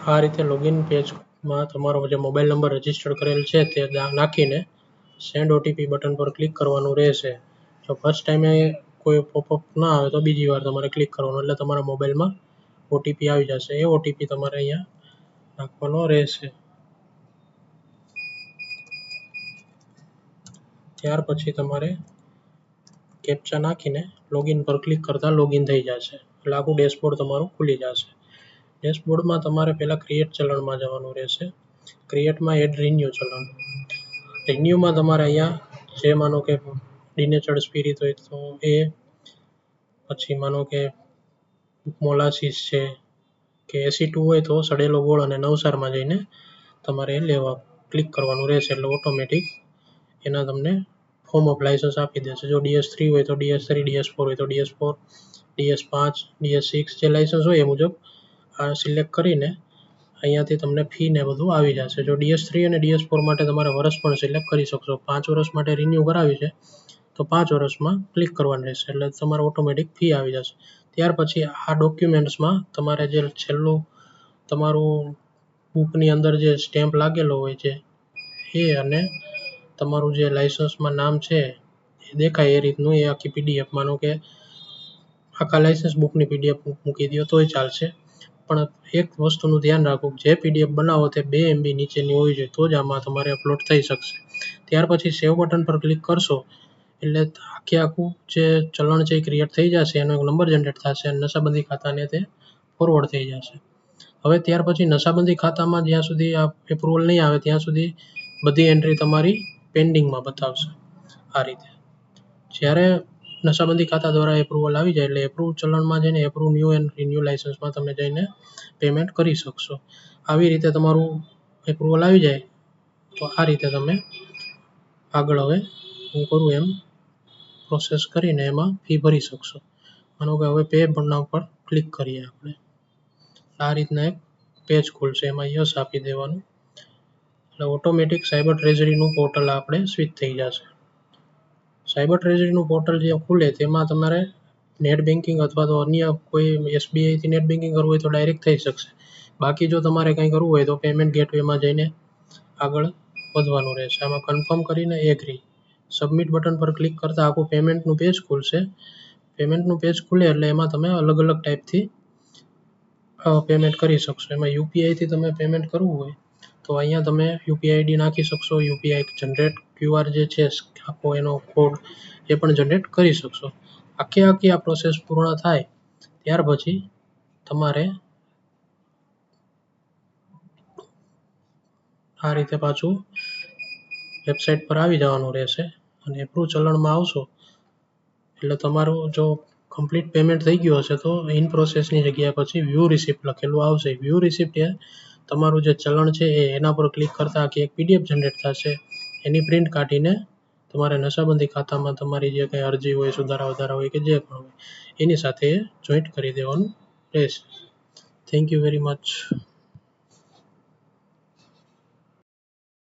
આ રીતે લોગિન પેજમાં તમારો જે મોબાઈલ નંબર રજિસ્ટર કરેલ છે તે નાખીને સેન્ડ ઓટીપી બટન પર ક્લિક કરવાનું રહેશે. જો ફર્સ્ટ ટાઈમે કોઈ પોપઅપ ના આવે તો બીજી વાર તમારે ક્લિક કરવાનું, એટલે તમારા મોબાઈલમાં ઓટીપી આવી જશે. એ ઓટીપી તમારે અહીંયા નાખવાનો રહેશે. ત્યાર પછી તમારે કેપ્ચા નાખીને લોગિન પર ક્લિક કરતાં લોગિન થઈ જશે. એટલે આખું ડેશબોર્ડ તમારું ખુલી જશે. ડેશબોર્ડમાં તમારે પહેલાં ક્રિએટ ચલણમાં જવાનું રહેશે. ક્રિએટમાં એડ રિન્યુ ચલણ. રિન્યુમાં તમારે અહીંયા, જે માનો કે ડિનેચર્ડ સ્પિરિટ હોય તો એ, પછી માનો કે મોલાસીસ છે, કે એસી ટુ હોય તો સડેલો ગોળ અને નવસારમાં જઈને તમારે લેવા ક્લિક કરવાનું રહેશે એટલે ઓટોમેટિક એના તમને ફોર્મ ઓફ લાઇસન્સ આપી દેશે. જો ડીએસ થ્રી હોય તો ડીએસ થ્રી ડીએસ ફોર હોય તો ડીએસ ફોર ડીએસ પાંચ ડીએસ સિક્સ જે લાઇસન્સ હોય એ મુજબ સિલેક્ટ કરીને અહીંયાથી તમને ફી ને બધું આવી જશે. જો ડીએસ થ્રી અને ડીએસ ફોર માટે તમારે વર્ષ પણ સિલેક્ટ કરી શકશો. પાંચ વર્ષ માટે રિન્યૂ કરાવી છે, તો પાંચ વર્ષમાં ક્લિક કરવાનું રહેશે. એટલે તમારે ઓટોમેટિક ફી આવી જશે. ત્યાર પછી આ ડોક્યુમેન્ટ્સમાં તમારે જે છેલ્લું તમારું બુકની અંદર જે સ્ટેમ્પ લાગેલો હોય છે, એ અને તમારું જે લાઇસન્સમાં નામ છે, એ દેખાય એ રીતનું એ આખી પીડીએફ માનો કે આખા લાઇસન્સ બુકની પીડીએફ મૂકી દો તોય ચાલશે. પણ એક વસ્તુનું ધ્યાન રાખવું જે પીડીએફ બનાવો તે બે એમબી નીચેની હોવી જોઈએ તો જ આમાં તમારે અપલોડ થઈ શકશે. ત્યાર પછી સેવ બટન પર ક્લિક કરશો, એટલે આખે આખું જે ચલણ છે એ ક્રિએટ થઈ જશે, એનો એક નંબર જનરેટ થશે અને નશાબંધી ખાતાને તે ફોરવર્ડ થઈ જશે. હવે ત્યાર પછી નશાબંધી ખાતામાં જ્યાં સુધી આ એપ્રુવલ નહીં આવે, ત્યાં સુધી બધી એન્ટ્રી તમારી પેન્ડિંગમાં બતાવશે. આ રીતે. જ્યારે નશાબંધી ખાતા દ્વારા એપ્રુવલ આવી જાય એટલે એપ્રુવ ચલણમાં જઈને એપ્રુવ ન્યૂ એન્ડ રિન્યુ લાઇસન્સમાં તમે જઈને પેમેન્ટ કરી શકશો. આવી રીતે તમારું એપ્રુવલ આવી જાય, તો આ રીતે તમે આગળ હવે હું કરું એમ પ્રોસેસ કરીને એમાં ફી ભરી શકશો. માનો કે હવે પે ભરના ઉપર ક્લિક કરીએ આપણે. આ રીતના એક પેજ ખુલશે, એમાં યસ આપી દેવાનું. એટલે ઓટોમેટિક સાયબર ટ્રેઝરીનું પોર્ટલ આપણે સ્વિચ થઈ જશે. સાયબર ટ્રેઝરીનું પોર્ટલ જે ખુલે તેમાં તમારે નેટ બેન્કિંગ અથવા તો અન્ય કોઈ એસબીઆઈથી નેટ બેન્કિંગ કરવું હોય તો ડાયરેક્ટ થઈ શકશે. બાકી જો તમારે કંઈ કરવું હોય તો પેમેન્ટ ગેટવેમાં જઈને આગળ વધવાનું રહેશે. આમાં કન્ફર્મ કરીને એગ્રી સબમિટ બટન પર ક્લિક કરતાં આખું પેમેન્ટનું પેજ ખુલશે. પેમેન્ટનું પેજ ખુલે એટલે એમાં તમે અલગ અલગ ટાઈપથી પેમેન્ટ કરી શકશો. એમાં યુપીઆઈથી તમે પેમેન્ટ કરવું હોય તો અહીંયા તમે યુપીઆઈ આઈડી નાખી શકશો. યુપીઆઈ જનરેટ ક્યુઆર જે છે આખો એનો કોડ એ પણ જનરેટ કરી શકશો. આખી આખી આ પ્રોસેસ પૂર્ણ થાય, ત્યાર પછી તમારે આ રીતે પાછું વેબસાઇટ પર આવી જવાનું રહેશે અને એપ્રુવ ચલણમાં આવશો. એટલે તમારું જો કમ્પ્લીટ પેમેન્ટ થઈ ગયું હશે તો ઇન પ્રોસેસની જગ્યા પછી વ્યૂ રિસિપ્ટ લખેલું આવશે. વ્યૂ રિસિપ્ટ એ તમારું જે ચલણ છે એ એના પર ક્લિક કરતાં આખી એક પીડીએફ જનરેટ થશે. એની પ્રિન્ટ કાઢીને તમારે નશાબંધી ખાતામાં તમારી જે કંઈ અરજી હોય, સુધારા વધારા હોય કે જે પણ હોય, એની સાથે જોઈન્ટ કરી દેવાનું રહેશે. Thank you very much